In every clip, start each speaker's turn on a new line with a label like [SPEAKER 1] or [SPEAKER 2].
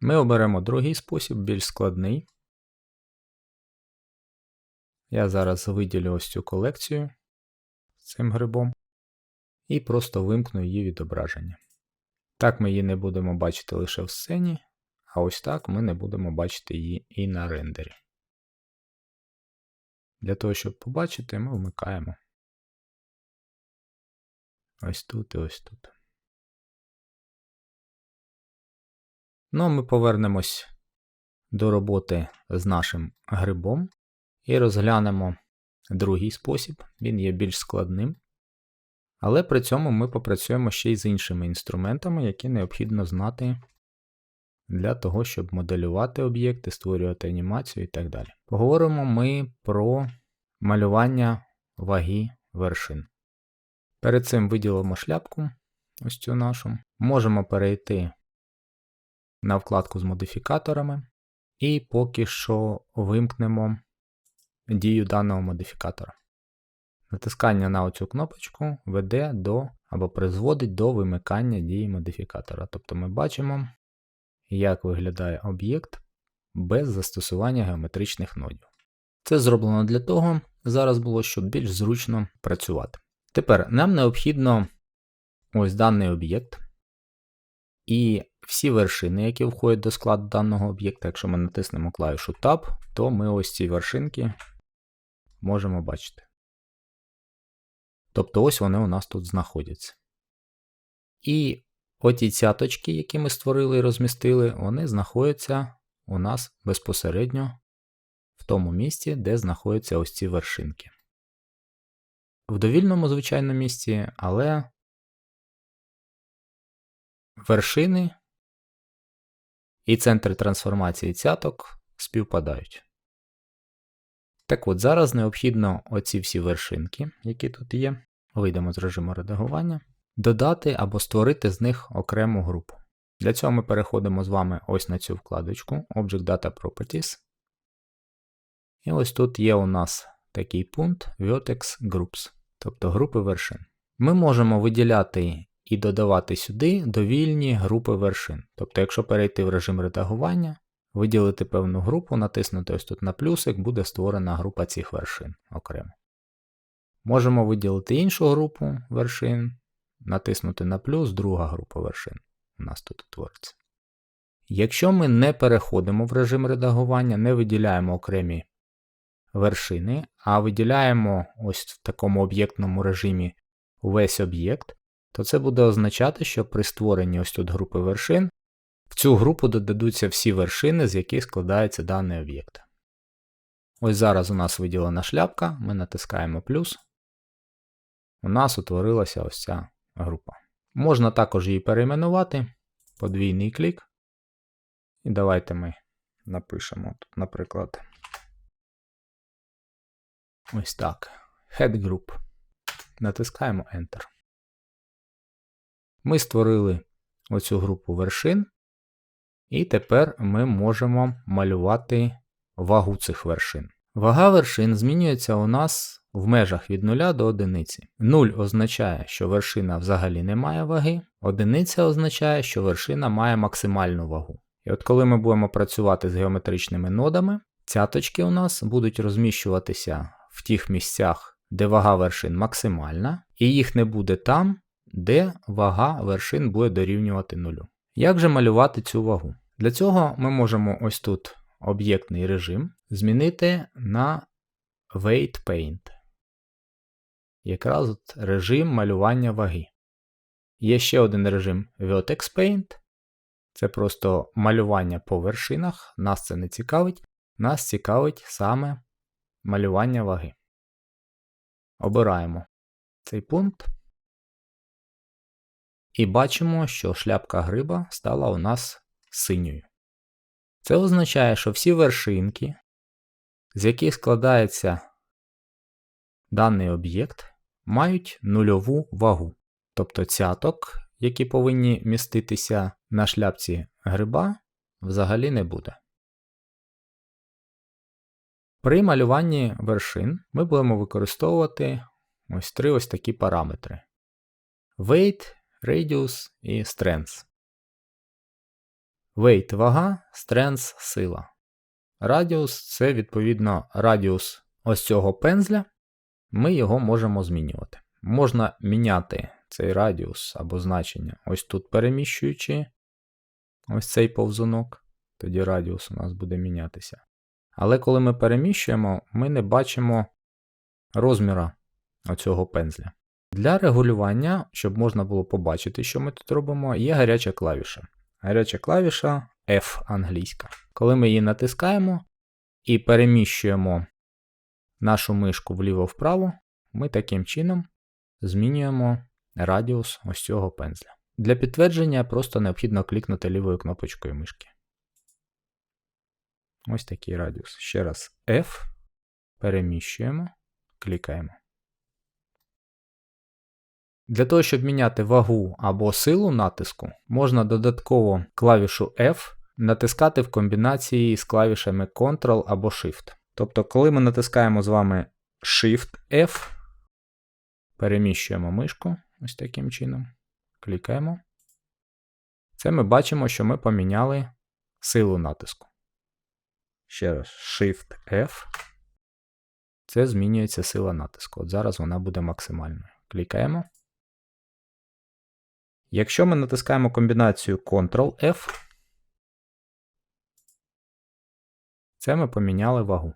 [SPEAKER 1] Ми оберемо другий спосіб, більш складний. Я зараз виділю ось цю колекцію з цим грибом і просто вимкну її відображення. Так ми її не будемо бачити лише в сцені, а ось так ми не будемо бачити її і на рендері. Для того, щоб побачити, ми вмикаємо ось тут і ось тут. Ну, а ми повернемось до роботи з нашим грибом і розглянемо другий спосіб. Він є більш складним. Але при цьому ми попрацюємо ще й з іншими інструментами, які необхідно знати для того, щоб моделювати об'єкти, створювати анімацію і так далі. Поговоримо ми про малювання ваги вершин. Перед цим виділимо шляпку, ось цю нашу. Можемо перейти на вкладку з модифікаторами, і поки що вимкнемо дію даного модифікатора. Натискання на оцю кнопочку веде до або призводить до вимикання дії модифікатора. Тобто ми бачимо, як виглядає об'єкт без застосування геометричних нодів. Це зроблено для того, зараз було, щоб більш зручно працювати. Тепер нам необхідно ось даний об'єкт. І всі вершини, які входять до складу даного об'єкта, якщо ми натиснемо клавішу Tab, то ми ось ці вершинки можемо бачити. Тобто ось вони у нас тут знаходяться. І оті цяточки, які ми створили і розмістили, вони знаходяться у нас безпосередньо в тому місці, де знаходяться ось ці вершинки. В довільному, звичайно, місці, але вершини і центри трансформації цяток співпадають. Так от, зараз необхідно оці всі вершинки, які тут є, вийдемо з режиму редагування, додати або створити з них окрему групу. Для цього ми переходимо з вами ось на цю вкладочку Object Data Properties. І ось тут є у нас такий пункт Vertex Groups, тобто групи вершин. Ми можемо виділяти і додавати сюди довільні групи вершин. Тобто, якщо перейти в режим редагування, виділити певну групу, натиснути ось тут на плюсик, буде створена група цих вершин окремо. Можемо виділити іншу групу вершин, натиснути на плюс, друга група вершин. У нас тут утвориться. Якщо ми не переходимо в режим редагування, не виділяємо окремі вершини, а виділяємо ось в такому об'єктному режимі увесь об'єкт, то це буде означати, що при створенні ось тут групи вершин в цю групу додадуться всі вершини, з яких складається даний об'єкт. Ось зараз у нас виділена шляпка, ми натискаємо плюс. У нас утворилася ось ця група. Можна також її перейменувати, подвійний клік. І давайте ми напишемо тут, наприклад, ось так. Head Group. Натискаємо Enter. Ми створили оцю групу вершин, і тепер ми можемо малювати вагу цих вершин. Вага вершин змінюється у нас в межах від 0 до 1. 0 означає, що вершина взагалі не має ваги, одиниця означає, що вершина має максимальну вагу. І от коли ми будемо працювати з геометричними нодами, цяточки у нас будуть розміщуватися в тих місцях, де вага вершин максимальна, і їх не буде там, де вага вершин буде дорівнювати нулю. Як же малювати цю вагу? Для цього ми можемо ось тут об'єктний режим змінити на Weight Paint. Якраз от режим малювання ваги. Є ще один режим Vertex Paint. Це просто малювання по вершинах. Нас це не цікавить. Нас цікавить саме малювання ваги. Обираємо цей пункт. І бачимо, що шляпка гриба стала у нас синьою. Це означає, що всі вершинки, з яких складається даний об'єкт, мають нульову вагу. Тобто цяток, які повинні міститися на шляпці гриба, взагалі не буде. При малюванні вершин ми будемо використовувати ось три ось такі параметри: Weight, Radius і Strength. Weight вага, strength сила. Радіус це відповідно радіус ось цього пензля. Ми його можемо змінювати. Можна міняти цей радіус або значення ось тут переміщуючи ось цей повзунок, тоді радіус у нас буде мінятися. Але коли ми переміщуємо, ми не бачимо розміра оцього пензля. Для регулювання, щоб можна було побачити, що ми тут робимо, є гаряча клавіша. Гаряча клавіша F англійська. Коли ми її натискаємо і переміщуємо нашу мишку вліво-вправо, ми таким чином змінюємо радіус ось цього пензля. Для підтвердження просто необхідно клікнути лівою кнопочкою мишки. Ось такий радіус. Ще раз F. Переміщуємо, клікаємо. Для того, щоб міняти вагу або силу натиску, можна додатково клавішу F натискати в комбінації з клавішами Ctrl або Shift. Тобто, коли ми натискаємо з вами Shift-F, переміщуємо мишку ось таким чином, клікаємо. Це ми бачимо, що ми поміняли силу натиску. Ще раз, Shift-F. Це змінюється сила натиску. От зараз вона буде максимальною. Клікаємо. Якщо ми натискаємо комбінацію Ctrl-F, це ми поміняли вагу.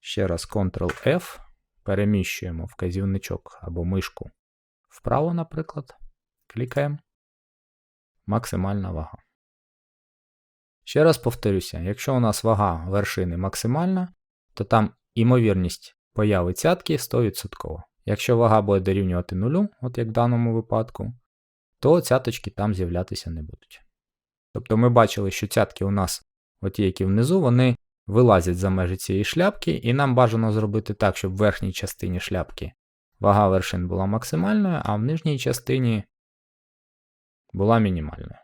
[SPEAKER 1] Ще раз Ctrl-F, переміщуємо вказівничок або мишку вправо, наприклад. Клікаємо. Максимальна вага. Ще раз повторюся, якщо у нас вага вершини максимальна, то там імовірність появи цятки 100%. Якщо вага буде дорівнювати нулю, от як в даному випадку, то цяточки там з'являтися не будуть. Тобто ми бачили, що цятки у нас, оті, які внизу, вони вилазять за межі цієї шляпки, і нам бажано зробити так, щоб в верхній частині шляпки вага вершин була максимальною, а в нижній частині була мінімальною.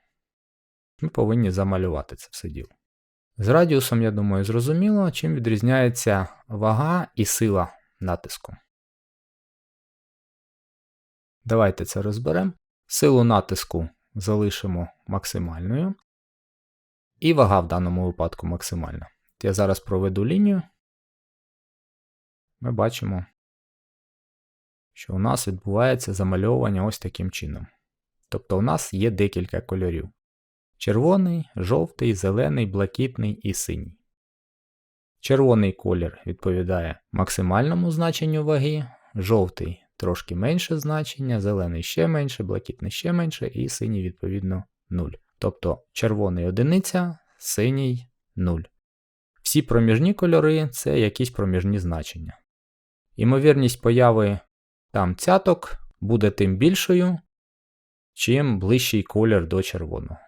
[SPEAKER 1] Ми повинні замалювати це все діло. З радіусом, я думаю, зрозуміло, чим відрізняється вага і сила натиску. Давайте це розберемо. Силу натиску залишимо максимальною. І вага в даному випадку максимальна. Я зараз проведу лінію. Ми бачимо, що у нас відбувається замальовування ось таким чином. Тобто у нас є декілька кольорів: червоний, жовтий, зелений, блакитний і синій. Червоний колір відповідає максимальному значенню ваги, жовтий трошки менше значення, зелений ще менше, блакитний ще менше, і синій, відповідно, 0. Тобто червоний одиниця, синій 0. Всі проміжні кольори це якісь проміжні значення. Імовірність появи там цяток буде тим більшою, чим ближчий колір до червоного.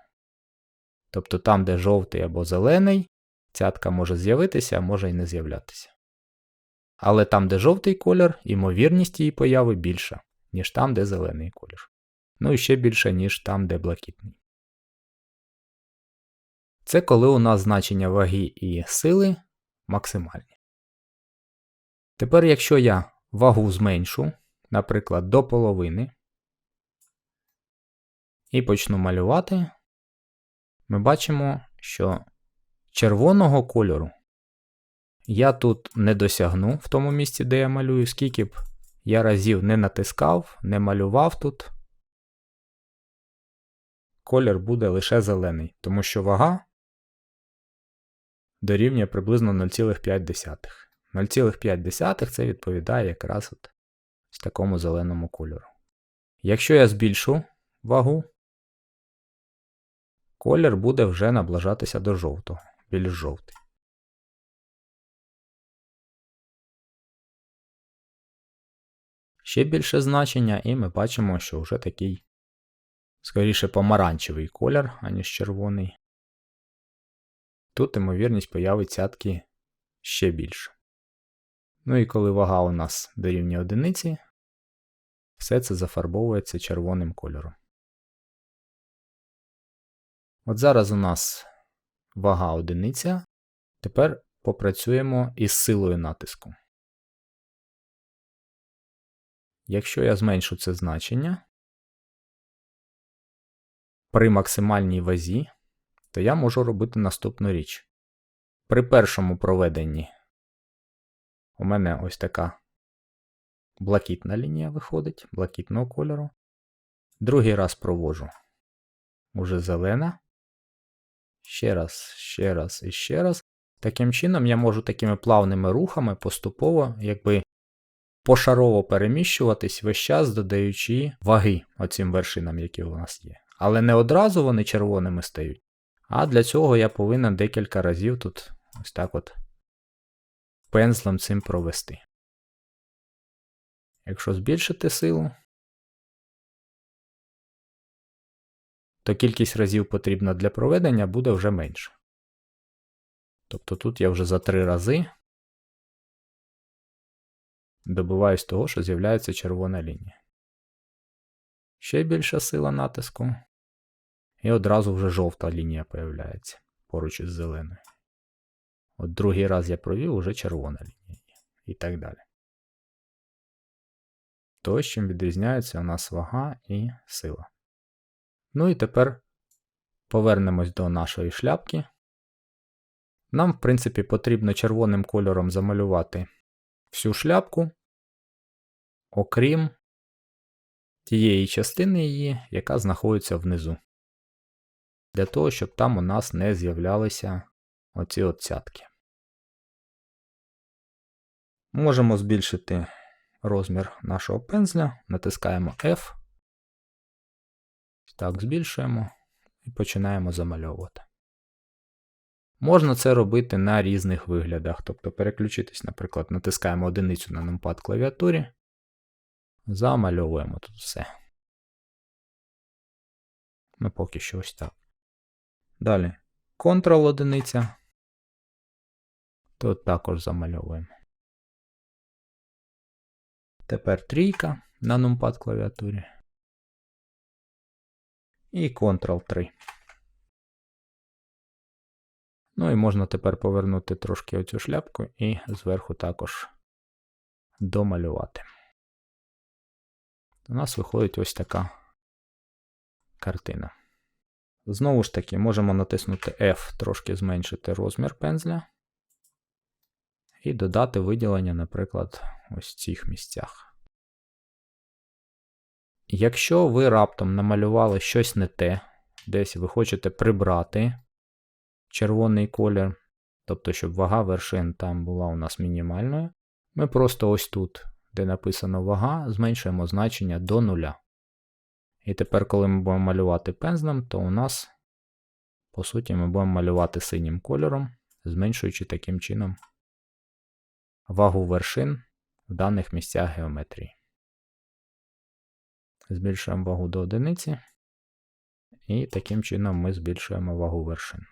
[SPEAKER 1] Тобто там, де жовтий або зелений, цятка може з'явитися, а може і не з'являтися. Але там, де жовтий колір, імовірність її появи більша, ніж там, де зелений колір. Ну і ще більше, ніж там, де блакитний. Це коли у нас значення ваги і сили максимальні. Тепер, якщо я вагу зменшу, наприклад, до половини, і почну малювати, ми бачимо, що червоного кольору я тут не досягну в тому місці, де я малюю, скільки б я разів не натискав, не малював тут. Колір буде лише зелений, тому що вага дорівнює приблизно 0,5. 0,5 це відповідає якраз от ось такому зеленому кольору. Якщо я збільшу вагу, колір буде вже наближатися до жовтого, більш жовтий. Ще більше значення, і ми бачимо, що вже такий, скоріше, помаранчевий колір, аніж червоний. Тут ймовірність появи цятки ще більше. Ну і коли вага у нас дорівнює одиниці, все це зафарбовується червоним кольором. От зараз у нас вага одиниця. Тепер попрацюємо із силою натиску. Якщо я зменшу це значення, при максимальній вазі то я можу робити наступну річ. При першому проведенні у мене ось така блакитна лінія виходить, блакитного кольору. Другий раз провожу уже зелена. Ще раз, ще раз і ще раз. Таким чином я можу такими плавними рухами поступово, якби пошарово переміщуватись весь час, додаючи ваги оцим вершинам, які у нас є. Але не одразу вони червоними стають. А для цього я повинен декілька разів тут ось так от пензлем цим провести. Якщо збільшити силу, то кількість разів потрібна для проведення буде вже менше. Тобто тут я вже за три рази добиваюсь того, що з'являється червона лінія. Ще більша сила натиску. І одразу вже жовта лінія появляється поруч із зеленою. От другий раз я провів, уже червона лінія. І так далі. То, з чим відрізняється у нас вага і сила. Ну і тепер повернемось до нашої шляпки. Нам, в принципі, потрібно червоним кольором замалювати всю шляпку, окрім тієї частини її, яка знаходиться внизу. Для того, щоб там у нас не з'являлися оці от. Можемо збільшити розмір нашого пензля, натискаємо F. Так, збільшуємо і починаємо замальовувати. Можна це робити на різних виглядах. Тобто переключитись, наприклад, натискаємо одиницю на numpad клавіатурі, замальовуємо тут все. Ну, поки що ось так. Далі Ctrl одиниця. Тут також замальовуємо. Тепер трійка на numpad клавіатурі. І Ctrl 3. Ну і можна тепер повернути трошки оцю шляпку і зверху також домалювати. У нас виходить ось така картина. Знову ж таки, можемо натиснути F, трошки зменшити розмір пензля. І додати виділення, наприклад, ось в цих місцях. Якщо ви раптом намалювали щось не те, десь ви хочете прибрати червоний колір, тобто, щоб вага вершин там була у нас мінімальною, ми просто ось тут, де написано вага, зменшуємо значення до нуля. І тепер, коли ми будемо малювати пензлем, то у нас, по суті, ми будемо малювати синім кольором, зменшуючи таким чином вагу вершин в даних місцях геометрії. Збільшуємо вагу до одиниці, і таким чином ми збільшуємо вагу вершин.